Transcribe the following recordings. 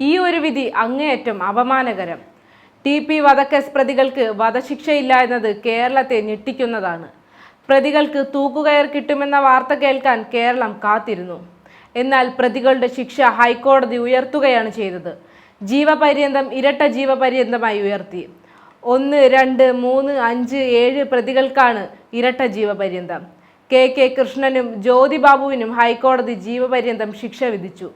ഈ ഒരു വിധി അങ്ങേയറ്റം അപമാനകരം. ടി പി വധക്കേസ് പ്രതികൾക്ക് വധശിക്ഷയില്ല എന്നത് കേരളത്തെ ഞെട്ടിക്കുന്നതാണ്. പ്രതികൾക്ക് തൂക്കുകയർ കിട്ടുമെന്ന വാർത്ത കേൾക്കാൻ കേരളം കാത്തിരുന്നു. എന്നാൽ പ്രതികളുടെ ശിക്ഷ ഹൈക്കോടതി ഉയർത്തുകയാണ് ചെയ്തത്. ജീവപര്യന്തം ഇരട്ട ജീവപര്യന്തമായി ഉയർത്തി. ഒന്ന് രണ്ട് മൂന്ന് അഞ്ച് ഏഴ് പ്രതികൾക്കാണ് ഇരട്ട ജീവപര്യന്തം. കെ കെ കൃഷ്ണനും ജ്യോതിബാബുവിനും ഹൈക്കോടതി ജീവപര്യന്തം ശിക്ഷ വിധിച്ചു.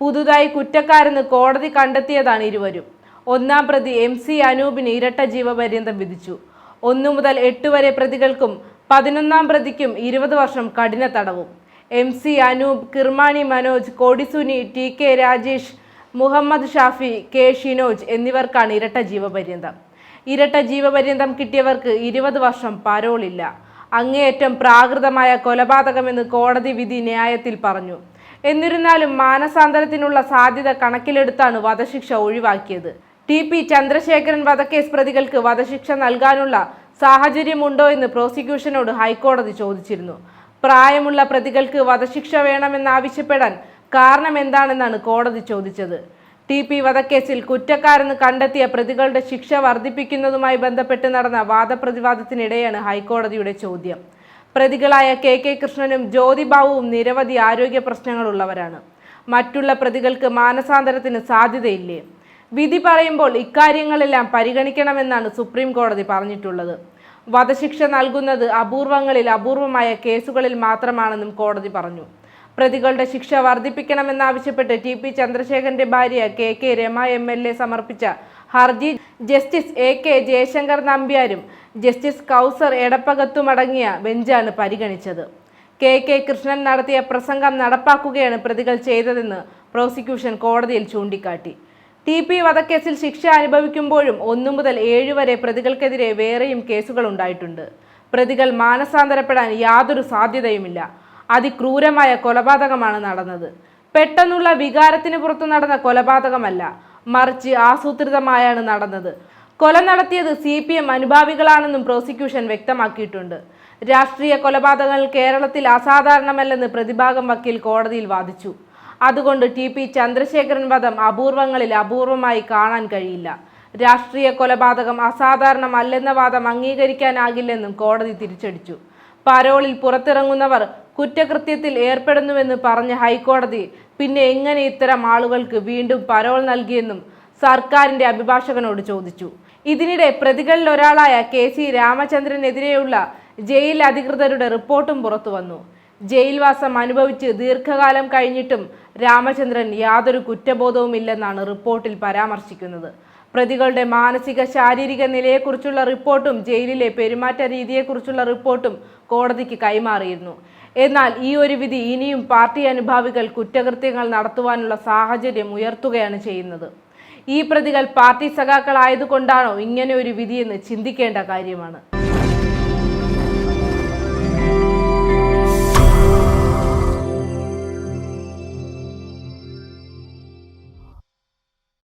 പുതുതായി കുറ്റക്കാരെന്ന് കോടതി കണ്ടെത്തിയതാണ് ഇരുവരും. ഒന്നാം പ്രതി എം സി അനൂപിന് ഇരട്ട ജീവപര്യന്തം വിധിച്ചു. ഒന്നു മുതൽ എട്ട് വരെ പ്രതികൾക്കും പതിനൊന്നാം പ്രതിക്കും ഇരുപത് വർഷം കഠിന തടവും. M C Anoop Kirmani Manoj Kodi Suni T K Rajesh Muhammad Shafi K Shinoj എന്നിവർക്കാണ് ഇരട്ട ജീവപര്യന്തം. ഇരട്ട ജീവപര്യന്തം കിട്ടിയവർക്ക് ഇരുപത് വർഷം പരോളില്ല. അങ്ങേയറ്റം പ്രാകൃതമായ കൊലപാതകമെന്ന് കോടതി വിധി ന്യായത്തിൽ പറഞ്ഞു. എന്നിരുന്നാലും മാനസാന്തരത്തിനുള്ള സാധ്യത കണക്കിലെടുത്താണ് വധശിക്ഷ ഒഴിവാക്കിയത്. ടി പി ചന്ദ്രശേഖരൻ വധക്കേസ് പ്രതികൾക്ക് വധശിക്ഷ നൽകാനുള്ള സാഹചര്യമുണ്ടോ എന്ന് പ്രോസിക്യൂഷനോട് ഹൈക്കോടതി ചോദിച്ചിരുന്നു. പ്രായമുള്ള പ്രതികൾക്ക് വധശിക്ഷ വേണമെന്നാവശ്യപ്പെടാൻ കാരണം എന്താണെന്നാണ് കോടതി ചോദിച്ചത്. ടി പി വധക്കേസിൽ കുറ്റക്കാരെന്ന് കണ്ടെത്തിയ പ്രതികളുടെ ശിക്ഷ വർദ്ധിപ്പിക്കുന്നതുമായി ബന്ധപ്പെട്ട് നടന്ന വാദപ്രതിവാദത്തിനിടെയാണ് ഹൈക്കോടതിയുടെ ചോദ്യം. പ്രതികളായ കെ കെ കൃഷ്ണനും ജ്യോതിബാബുവും നിരവധി ആരോഗ്യ പ്രശ്നങ്ങളുള്ളവരാണ്. മറ്റുള്ള പ്രതികൾക്ക് മാനസാന്തരത്തിന് സാധ്യതയില്ലേ? വിധി പറയുമ്പോൾ ഇക്കാര്യങ്ങളെല്ലാം പരിഗണിക്കണമെന്നാണ് സുപ്രീം കോടതി പറഞ്ഞിട്ടുള്ളത്. വധശിക്ഷ നൽകുന്നത് അപൂർവങ്ങളിൽ അപൂർവമായ കേസുകളിൽ മാത്രമാണെന്നും കോടതി പറഞ്ഞു. പ്രതികളുടെ ശിക്ഷ വർദ്ധിപ്പിക്കണമെന്നാവശ്യപ്പെട്ട് ടി പി ചന്ദ്രശേഖരന്റെ ഭാര്യ K K Rama M L A സമർപ്പിച്ച ഹർജി ജസ്റ്റിസ് എ കെ ജയശങ്കർ നമ്പ്യാരും ജസ്റ്റിസ് കൗസർ എടപ്പകത്തുമടങ്ങിയ ബെഞ്ചാണ് പരിഗണിച്ചത്. കെ കെ കൃഷ്ണൻ നടത്തിയ പ്രസംഗം നടപ്പാക്കുകയാണ് പ്രതികൾ ചെയ്തതെന്ന് പ്രോസിക്യൂഷൻ കോടതിയിൽ ചൂണ്ടിക്കാട്ടി. ടി പി വധക്കേസിൽ ശിക്ഷ അനുഭവിക്കുമ്പോഴും ഒന്നു മുതൽ ഏഴ് വരെ പ്രതികൾക്കെതിരെ വേറെയും കേസുകൾ ഉണ്ടായിട്ടുണ്ട്. പ്രതികൾ മാനസാന്തരപ്പെടാൻ യാതൊരു സാധ്യതയുമില്ല. അതിക്രൂരമായ കൊലപാതകമാണ് നടന്നത്. പെട്ടെന്നുള്ള വികാരത്തിന് പുറത്തു നടന്ന കൊലപാതകമല്ല മറിച്ച് ആസൂത്രിതമായാണ് നടന്നത്. കൊല നടത്തിയത് സി പി എം അനുഭാവികളാണെന്നും പ്രോസിക്യൂഷൻ വ്യക്തമാക്കിയിട്ടുണ്ട്. രാഷ്ട്രീയ കൊലപാതകങ്ങൾ കേരളത്തിൽ അസാധാരണമല്ലെന്ന് പ്രതിഭാഗം വക്കീൽ കോടതിയിൽ വാദിച്ചു. അതുകൊണ്ട് ടി പി ചന്ദ്രശേഖരൻ വധം അപൂർവങ്ങളിൽ അപൂർവമായി കാണാൻ കഴിയില്ല. രാഷ്ട്രീയ കൊലപാതകം അസാധാരണമല്ലെന്ന വാദം അംഗീകരിക്കാനാകില്ലെന്നും കോടതി തിരിച്ചടിച്ചു. പരോളിൽ പുറത്തിറങ്ങുന്നവർ കുറ്റകൃത്യത്തിൽ ഏർപ്പെടുന്നുവെന്ന് പറഞ്ഞ ഹൈക്കോടതി പിന്നെ എങ്ങനെ ഇത്തരം ആളുകൾക്ക് വീണ്ടും പരോൾ നൽകിയെന്നും സർക്കാരിന്റെ അഭിഭാഷകനോട് ചോദിച്ചു. ഇതിനിടെ പ്രതികളിൽ ഒരാളായ കെ സി രാമചന്ദ്രനെതിരെയുള്ള ജയിൽ അധികൃതരുടെ റിപ്പോർട്ടും പുറത്തുവന്നു ജയിൽവാസം അനുഭവിച്ച് ദീർഘകാലം കഴിഞ്ഞിട്ടും രാമചന്ദ്രൻ യാതൊരു കുറ്റബോധവുമില്ലെന്നാണ് റിപ്പോർട്ടിൽ പരാമർശിക്കുന്നത്. പ്രതികളുടെ മാനസിക ശാരീരിക നിലയെക്കുറിച്ചുള്ള റിപ്പോർട്ടും ജയിലിലെ പെരുമാറ്റ രീതിയെക്കുറിച്ചുള്ള റിപ്പോർട്ടും കോടതിക്ക് കൈമാറിയിരുന്നു. എന്നാൽ ഈ ഒരു വിധി ഇനിയും പാർട്ടി അനുഭാവികൾ കുറ്റകൃത്യങ്ങൾ നടത്തുവാനുള്ള സാഹചര്യം ഉയർത്തുകയാണ് ചെയ്യുന്നത്. ഈ പ്രതികൾ പാർട്ടി സഖാക്കളായതുകൊണ്ടാണോ ഇങ്ങനെ ഒരു വിധിയെന്ന് ചിന്തിക്കേണ്ട കാര്യമാണ്.